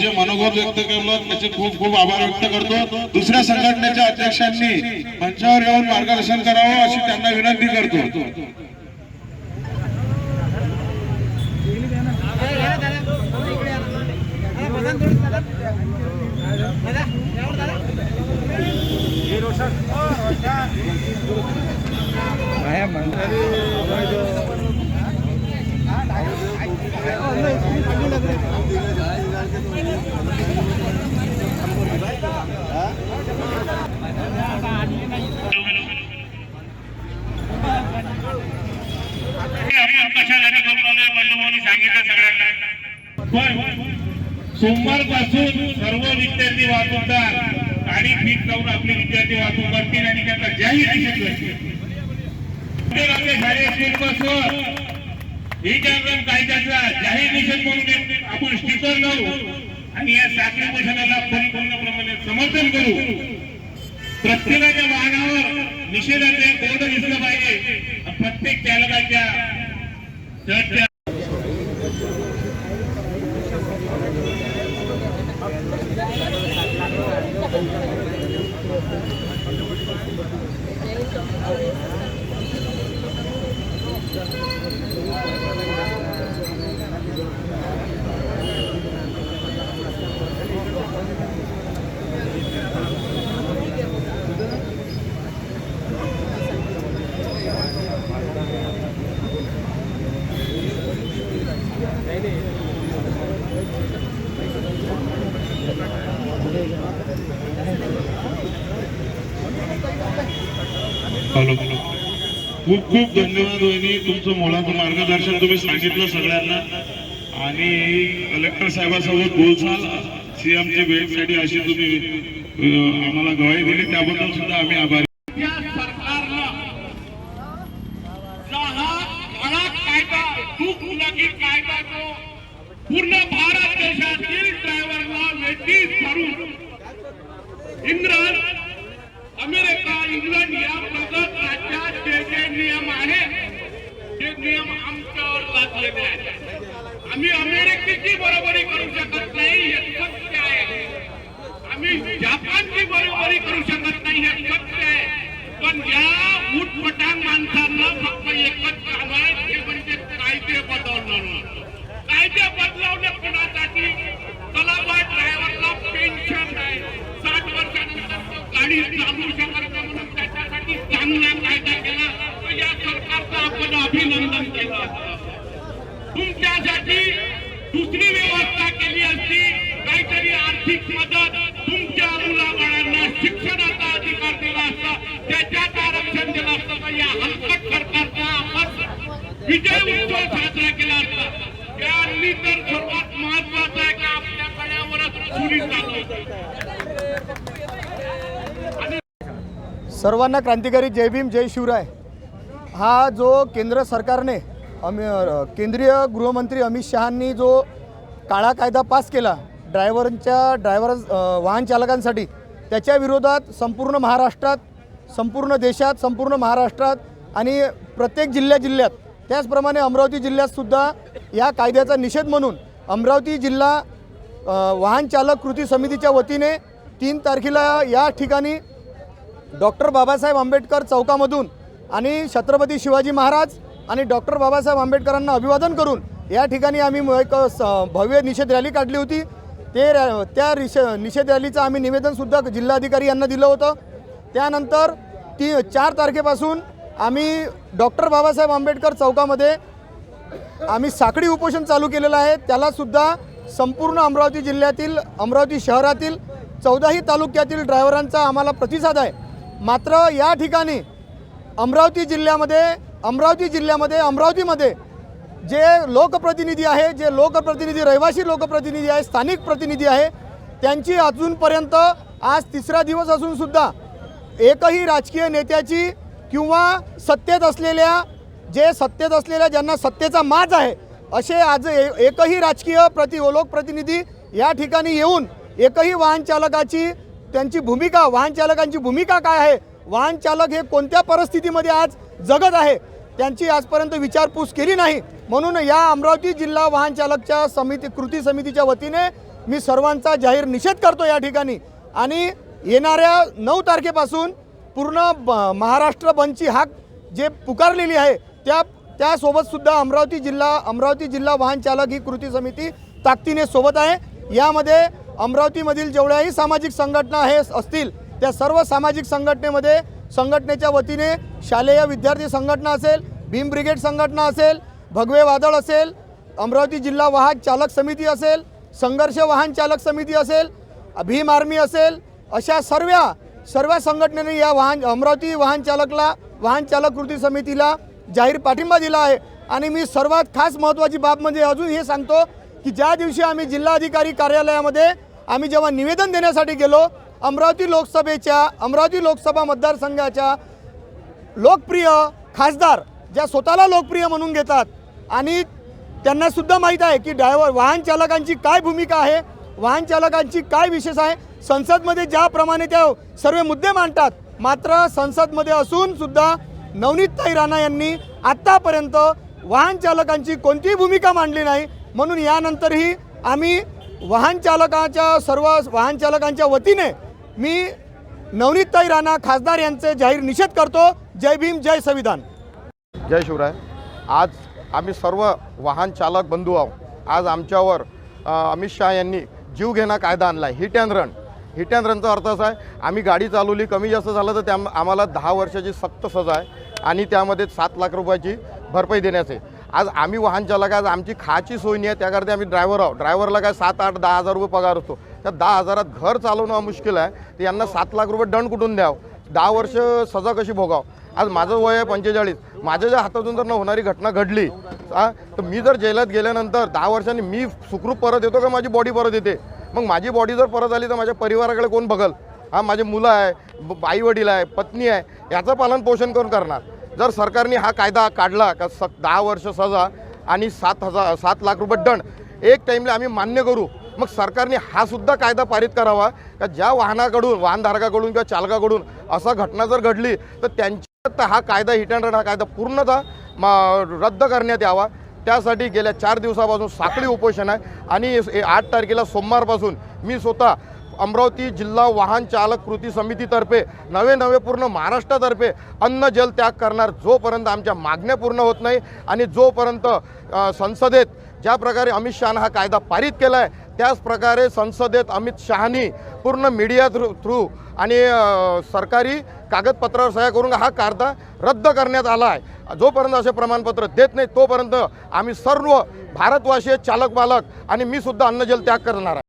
जे मनोगत व्यक्त केलं त्याचे खूप खूप आभार व्यक्त करतो. दुसऱ्या संघटनेच्या अध्यक्षांनी मंचावर येऊन मार्गदर्शन करावं अशी त्यांना विनंती करतो. सोमवारपासून सर्व विद्यार्थी वाहतूकदार गाडी फिट लावून आपले विद्यार्थी वाहतूक करतील आणि त्यांना जाहीर निषेध करतील प्रत्येकाच्या शाळेत स्कूल बसवर ही जागरण कायद्याचा जाहीर निषेध म्हणून आपण स्टिकर लावू आणि या साखळी मोशनाला परिपूर्णप्रमाणे समर्थन करू. प्रत्येकाच्या वाहनावर निषेधाचे बोर्ड दिसलं पाहिजे. प्रत्येक चालकाच्या हॅलो खूप खूप धन्यवाद वहिनी तुमचं मोलाचं मार्गदर्शन तुम्ही सांगितलं सगळ्यांना. आणि कलेक्टर साहेबासोबत बोलचाल सीएमची भेटसाठी अशी तुम्ही आम्हाला गवाही दिली. त्याबद्दल सुद्धा आम्ही आभारी पूर्ण भारत देशातील ड्रायव्हरला वेटीस धरून इंग्रज अमेरिका इंग्लंड या प्रगत नियम आहेत ते नियम आमच्यावर लादलेले आहेत. आम्ही अमेरिकेची बरोबरी करू शकत नाही हे सत्य आहे. आम्ही जपानची बरोबरी करू शकत नाही हे सत्य आहे. पण या उठपटांग माणसांना फक्त एकच काम आहे ते म्हणजे कायदे बदलणं. कायदे बदलवणे कोणासाठी? तलावा ड्रायव्हरला पेन्शन आहे साठ वर्षानंतर तो गाडी चालू शकत नाही म्हणून त्याच्यासाठी चांगला कायदा केला. सरकारचं आपण अभिनंदन केलं. तुमच्यासाठी दुसरी व्यवस्था केली असती काहीतरी आर्थिक मदत तुमच्या मुलाबाळांना शिक्षणाचा अधिकार दिला असता त्याच्यात आरक्षण दिलं असतं तर या हलकट सरकारचा आपण विजय उत्सव साजरा केला असता. त्यांनी तर सर्वात महत्वाचं आहे का आपल्या गळ्यावरच सुरी चालू सर्वांना क्रांतिकारी जय भीम जय शिवराय. हा जो केंद्र सरकारने अमि केंद्रीय गृहमंत्री अमित शहांनी जो काळा कायदा पास केला ड्रायव्हरांच्या ड्रायव्हर वाहन चालकांसाठी त्याच्या विरोधात संपूर्ण महाराष्ट्रात संपूर्ण देशात संपूर्ण महाराष्ट्रात आणि प्रत्येक जिल्ह्या जिल्ह्यात त्याचप्रमाणे अमरावती जिल्ह्यातसुद्धा या कायद्याचा निषेध म्हणून अमरावती जिल्हा वाहन चालक कृती समितीच्या वतीने तीन तारखेला या ठिकाणी डॉक्टर बाबासाहेब आंबेडकर चौकामधून आणि छत्रपती शिवाजी महाराज आणि डॉक्टर बाबासाहेब आंबेडकरांना अभिवादन करून या ठिकाणी आम्ही एक स- भव्य निषेध रॅली काढली होती. ते रॅ त्या रिष निषेध रॅलीचं आम्ही निवेदनसुद्धा जिल्हाधिकारी यांना दिलं होतं. त्यानंतर ती चार तारखेपासून आम्ही डॉक्टर बाबासाहेब आंबेडकर चौकामध्ये आम्ही साखळी उपोषण चालू केलेलं आहे. त्यालासुद्धा संपूर्ण अमरावती जिल्ह्यातील अमरावती शहरातील चौदाही तालुक्यातील ड्रायव्हरांचा आम्हाला प्रतिसाद आहे. मात्र या ठिकाणी अमरावती जिल्ह्यामध्ये अमरावती जिल्ह्यामध्ये अमरावतीमध्ये जे लोकप्रतिनिधी आहे जे लोकप्रतिनिधी रहिवासी लोकप्रतिनिधी आहे स्थानिक प्रतिनिधी आहे त्यांची अजूनपर्यंत आज तिसरा दिवस असूनसुद्धा एकही राजकीय नेत्याची किंवा सत्तेत असलेल्या जे सत्तेत असलेल्या ज्यांना सत्तेचा माज आहे असे आज ए- एकही राजकीय प्रति लोकप्रतिनिधी या ठिकाणी येऊन एकही वाहनचालकाची त्यांची भूमिका वाहनचालकांची भूमिका काय आहे वाहन चालक हे कोणत्या परिस्थितीमध्ये आज जगत आहे? त्यांची आजपर्यंत विचारपूस केली नाही. म्हणून या अमरावती जिल्हा वाहन चालकच्या समिती कृती समितीच्या वतीने मी सर्वांचा जाहीर निषेध करतो या ठिकाणी. आणि येणाऱ्या नऊ तारखेपासून पूर्ण ब- महाराष्ट्र बंदची हाक जे पुकारलेली आहे त्या त्यासोबतसुद्धा अमरावती जिल्हा अमरावती जिल्हा वाहन चालक ही कृती समिती ताकदीने सोबत आहे. यामध्ये अमरावतीमधील जेवढ्याही सामाजिक संघटना हे असतील त्या सर्व सामाजिक संघटनेमध्ये संघटनेच्या वतीने शालेय विद्यार्थी संघटना असेल भीम ब्रिगेड संघटना असेल भगवे वादळ असेल अमरावती जिल्हा वाहन चालक समिती असेल संघर्ष वाहन चालक समिती असेल भीम आर्मी असेल अशा सर्व सर्व संघटनेने या वाहन अमरावती वाहन चालकला वाहन चालक कृती समितीला जाहीर पाठिंबा दिला आहे. आणि मी सर्वात खास महत्त्वाची बाब म्हणजे अजून हे सांगतो की ज्या दिवशी आम्ही जिल्हाधिकारी कार्यालयामध्ये आम्ही जेव्हा निवेदन देण्यासाठी गेलो अमरावती लोकसभेच्या अमरावती लोकसभा मतदारसंघाच्या लोकप्रिय खासदार ज्या स्वतःला लोकप्रिय म्हणून घेतात आणि त्यांनासुद्धा माहीत आहे की ड्रायव्हर वाहन चालकांची काय भूमिका आहे वाहन चालकांची काय विशेष आहे संसदमध्ये ज्याप्रमाणे त्या सर्व मुद्दे मांडतात मात्र संसदमध्ये असून सुद्धा नवनीतताई राणा यांनी आत्तापर्यंत वाहन चालकांची कोणतीही भूमिका मांडली नाही. म्हणून यानंतरही आम्ही वाहन चालकाच्या सर्व वाहन चालकांच्या वतीने मी नवनीतताई राणा खासदार यांचे जाहीर निषेध करतो. जय भीम जय संविधान. जय शिवराय. आज आम्ही सर्व वाहन चालक बंधू आहोत. आज आमच्यावर अमित शहा यांनी जीव घेणा कायदा आणला आहे hit and run. Hit and रनचा अर्थ असा आहे आम्ही गाडी चालवली कमी जास्त झालं तर त्या आम्हाला दहा वर्षाची सक्त सजा आहे आणि त्यामध्ये सात लाख रुपयाची भरपाई देण्याचे आज आम्ही वाहन चालक आज आमची खाची सोय नाही आहे त्याकरता आम्ही ड्रायव्हर आहोत. ड्रायव्हरला काय सात आठ दहा हजार रुपये पगार असतो. त्या दहा हजारात घर चालवणं मुश्किल आहे. तर यांना सात लाख रुपये दंड कुठून द्यावं? दहा वर्ष सजा कशी भोगाव? आज माझं वय आहे पंचेचाळीस. माझ्या ज्या हातातून जर न होणारी घटना घडली हा तर मी जर जेलात गेल्यानंतर दहा वर्षांनी मी सुखरूप परत येतो का माझी बॉडी परत येते? मग माझी बॉडी जर परत आली तर माझ्या परिवाराकडे कोण बघल? हा माझे मुलं आहे आई वडील आहे पत्नी आहे याचं पालन पोषण करून करणार? जर सरकारने हा कायदा काढला का स दहा वर्ष सजा आणि सात हजार सात लाख रुपये दंड एक टाईमला आम्ही मान्य करू. मग सरकारने हा सुद्धा कायदा पारित करावा का ज्या वाहनाकडून वाहनधारकाकडून किंवा चालकाकडून असा घटना जर घडली तर त्यांच्या हा कायदा हिट अँड रन हा कायदा पूर्णतः रद्द करण्यात यावा. त्यासाठी गेल्या चार दिवसापासून साखळी उपोषण आहे. आणि आठ तारखेला सोमवारपासून मी स्वतः अमरावती जिल्हा वाहन चालक कृती समितीतर्फे नवे नवे पूर्ण महाराष्ट्रातर्फे अन्न जल त्याग करणार जोपर्यंत आमच्या मागण्या पूर्ण होत नाही आणि जोपर्यंत संसदेत ज्या प्रकारे अमित शहानं हा कायदा पारित केला आहे त्याचप्रकारे संसदेत अमित शहानी पूर्ण मीडिया थ्रू थ्रू आणि सरकारी कागदपत्रावर सह्या करून हा कायदा रद्द करण्यात आला आहे. जोपर्यंत असे प्रमाणपत्र देत नाही तोपर्यंत आम्ही सर्व भारतवासी चालक बालक आणि मी सुद्धा अन्नजल त्याग करणार आहे.